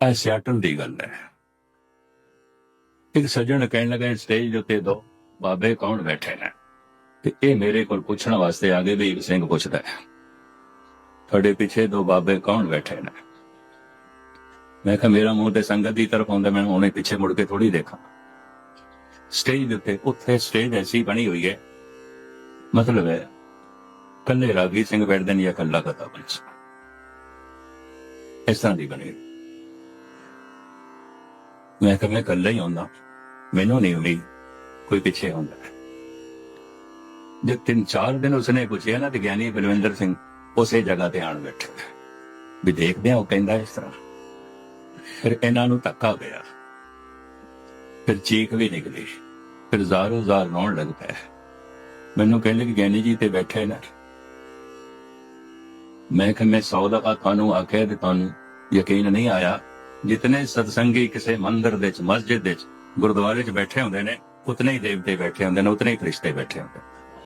ਇਹ ਸਿਆਟਲ ਦੀ ਗੱਲ ਹੈ। ਇੱਕ ਸੱਜਣ ਕਹਿਣ ਲੱਗਾ ਸਟੇਜ ਦੇ ਉੱਤੇ ਦੋ, ਬਾਬੇ ਕੌਣ ਬੈਠੇ ਨੇ? ਤੇ ਇਹ ਮੇਰੇ ਕੋਲ ਪੁੱਛਣ ਵਾਸਤੇ ਆ ਗਏ ਵੀ ਇੱਕ ਸਿੰਘ ਪੁੱਛਦਾ ਹੈ, ਤੁਹਾਡੇ ਪਿੱਛੇ ਦੋ ਬਾਬੇ ਕੌਣ ਬੈਠੇ ਨੇ? ਮੈਂ ਕਿਹਾ, ਮੇਰਾ ਮੂੰਹ ਤੇ ਸੰਗਤ ਦੀ ਤਰਫ ਆਉਂਦਾ, ਮੈਂ ਉਹਨੇ ਪਿੱਛੇ ਮੁੜ ਕੇ ਥੋੜੀ ਦੇਖਾਂ। ਸਟੇਜ ਦੇ ਉੱਤੇ, ਉੱਥੇ ਸਟੇਜ ਐਸੀ ਬਣੀ ਹੋਈ ਹੈ। ਮਤਲਬ ਹੈ ਕੱਲੇ ਰਾਗੀ ਸਿੰਘ ਬੈਠਦੇ ਨੇ ਜਾਂ ਕੱਲਾ ਕਥਾ ਬੰਸ ਇਸ ਤਰ੍ਹਾਂ ਦੀ ਬਣੀ ਮੈਂ ਕਿਹਾ ਮੈਂ ਇਕੱਲਾ ਹੀ ਆਉਂਦਾ। ਮੈਨੂੰ ਨਹੀਂ ਉਮੀਦ ਕੋਈ ਪਿੱਛੇ ਹੁੰਦਾ ਜਦ ਤਿੰਨ ਚਾਰ ਦਿਨ ਉਸਨੇ ਪੁੱਛਿਆ ਨਾ ਤੇ ਗਿਆਨੀ ਬਲਵਿੰਦਰ ਸਿੰਘ ਉਸੇ ਜਗ੍ਹਾ ਤੇ ਆਣ ਬੈਠੇ। ਵੀ ਦੇਖਦੇ ਆ ਉਹ ਕਹਿੰਦਾ ਇਸ ਤਰ੍ਹਾਂ। ਫਿਰ ਇਹਨਾਂ ਨੂੰ ਧੱਕਾ ਪਿਆ। ਫਿਰ ਚੀਖ ਵੀ ਨਿਕਲੀ। ਫਿਰ ਜ਼ਾਰੋ ਜ਼ਾਰ ਰੋਣ ਲੱਗ ਪਿਆ। ਮੈਨੂੰ ਕਹਿੰਦੇ ਕਿ ਗਿਆਨੀ ਜੀ ਤੇ ਬੈਠੇ ਨਾ। ਮੈਂ ਕਿ ਮੈਂ ਸੌ ਦਫਾ ਤੁਹਾਨੂੰ ਆਖਿਆ ਤੇ ਤੁਹਾਨੂੰ ਯਕੀਨ ਨਹੀਂ ਆਇਆ ਜਿਤਨੇ ਸਤਸੰਗੀ ਕਿਸੇ ਮੰਦਿਰ ਦੇ ਵਿੱਚ, ਮਸਜਿਦ ਦੇ ਵਿੱਚ, ਗੁਰਦੁਆਰੇ 'ਚ ਬੈਠੇ ਹੁੰਦੇ ਨੇ, ਉਤਨੇ ਹੀ ਦੇਵਤੇ ਬੈਠੇ ਹੁੰਦੇ ਨੇ, ਉਤਨੇ ਹੀ ਫਰਿਸ਼ਤੇ ਬੈਠੇ ਹੁੰਦੇ ਨੇ।